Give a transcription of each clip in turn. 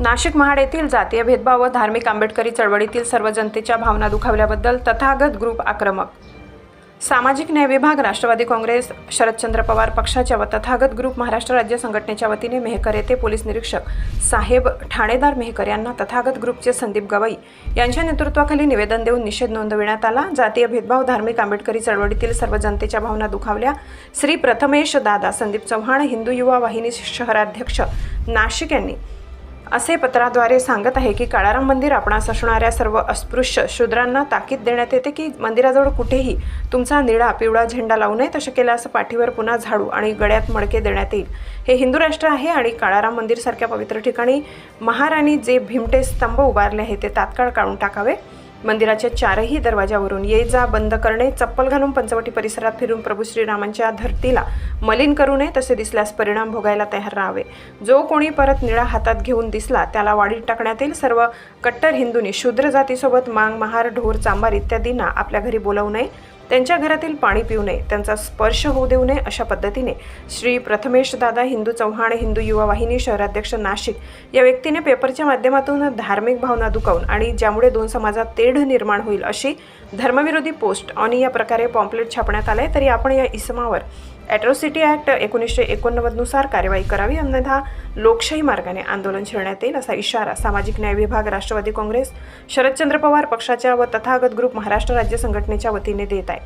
नाशिक महाड येथील जातीय भेदभाव व धार्मिक आंबेडकरी चळवळीतील सर्व जनतेच्या भावना दुखावल्याबद्दल तथागत ग्रुप आक्रमक. सामाजिक न्याय विभाग राष्ट्रवादी काँग्रेस शरदचंद्र पवार पक्षाच्या व तथागत ग्रुप महाराष्ट्र राज्य संघटनेच्या वतीने मेहकर येथे पोलीस निरीक्षक साहेब ठाणेदार मेहकर यांना तथागत ग्रुपचे संदीप गवई यांच्या नेतृत्वाखाली निवेदन देऊन निषेध नोंदविण्यात आला. जातीय भेदभाव धार्मिक आंबेडकरी चळवळीतील सर्व जनतेच्या भावना दुखावल्या. श्री प्रथमेश दादा संदीप चव्हाण हिंदू युवा वाहिनी शहराध्यक्ष नाशिक यांनी असे पत्राद्वारे सांगत आहे की काळाराम मंदिर आपणास असणाऱ्या सर्व अस्पृश्य शूद्रांना ताकीद देण्यात येते की मंदिराजवळ कुठेही तुमचा निळा पिवळा झेंडा लावू नये तसे केल्यास पाठीवर पुन्हा झाडू आणि गळ्यात मडके देण्यात येईल. हे हिंदू राष्ट्र आहे आणि काळाराम मंदिरसारख्या पवित्र ठिकाणी महाराणी जे भीमटे स्तंभ उभारले आहे ते तात्काळ काढून टाकावे. मंदिराच्या चारही दरवाजावरून ये जा बंद करणे चप्पल घालून पंचवटी परिसरात फिरून प्रभू श्रीरामांच्या धरतीला मलिन करू नये तसे दिसल्यास परिणाम भोगायला तयार राहावे. जो कोणी परत निळा हातात घेऊन दिसला त्याला वाढीत टाकण्यात येईल. सर्व कट्टर हिंदूंनी शूद्र जातीसोबत मांग महार ढोर चांबार इत्यादींना आपल्या घरी बोलावू नये. त्यांच्या घरातील पाणी पिऊ नये त्यांचा स्पर्श होऊ देऊ नये अशा पद्धतीने श्री प्रथमेश दादा हिंदू चव्हाण हिंदू युवा वाहिनी शहराध्यक्ष नाशिक या व्यक्तीने पेपरच्या माध्यमातून धार्मिक भावना दुखावून आणि ज्यामुळे दोन समाजात तेढ निर्माण होईल अशी धर्मविरोधी पोस्ट आणि या प्रकारे पॉम्पलेट छापण्यात आले तरी आपण या इसमावर ॲट्रॉसिटी ॲक्ट एकोणीसशे एकोणनव्वदनुसार कार्यवाही करावी. अन्यथा लोकशाही मार्गाने आंदोलन छेडण्यात येईल असा इशारा सामाजिक न्याय विभाग राष्ट्रवादी काँग्रेस शरदचंद्र पवार पक्षाच्या व तथागत ग्रुप महाराष्ट्र राज्य संघटनेच्या वतीने देत आहे.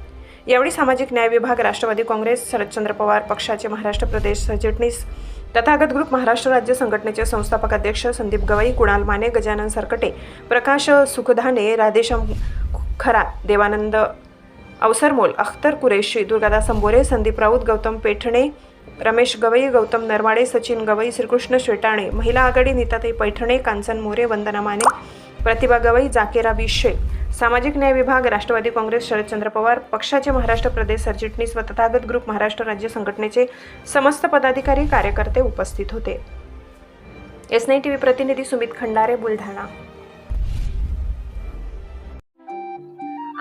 यावेळी सामाजिक न्याय विभाग राष्ट्रवादी काँग्रेस शरदचंद्र पवार पक्षाचे महाराष्ट्र प्रदेश सरचिटणीस तथागत ग्रुप महाराष्ट्र राज्य संघटनेचे संस्थापक अध्यक्ष संदीप गवई कुणाल माने गजानन सरकटे प्रकाश सुखधाने राधेश्याम खरा देवानंद अवसरमोल अख्तर कुरेशी दुर्गादास संबोरे संदीप राऊत गौतम पेठणे रमेश गवई गौतम नरवाडे सचिन गवई श्रीकृष्ण शेटाणे महिला आघाडी नीताताई पैठणे कांचन मोरे वंदना माने प्रतिभा गवई जाकेरा विशे. सामाजिक न्याय विभाग राष्ट्रवादी काँग्रेस शरदचंद्र पवार पक्षाचे महाराष्ट्र प्रदेश सरचिटणीस व तथागत ग्रुप महाराष्ट्र राज्य संघटनेचे समस्त पदाधिकारी कार्यकर्ते उपस्थित होते. एस टी व्ही प्रतिनिधी सुमित खंडारे बुलढाणा.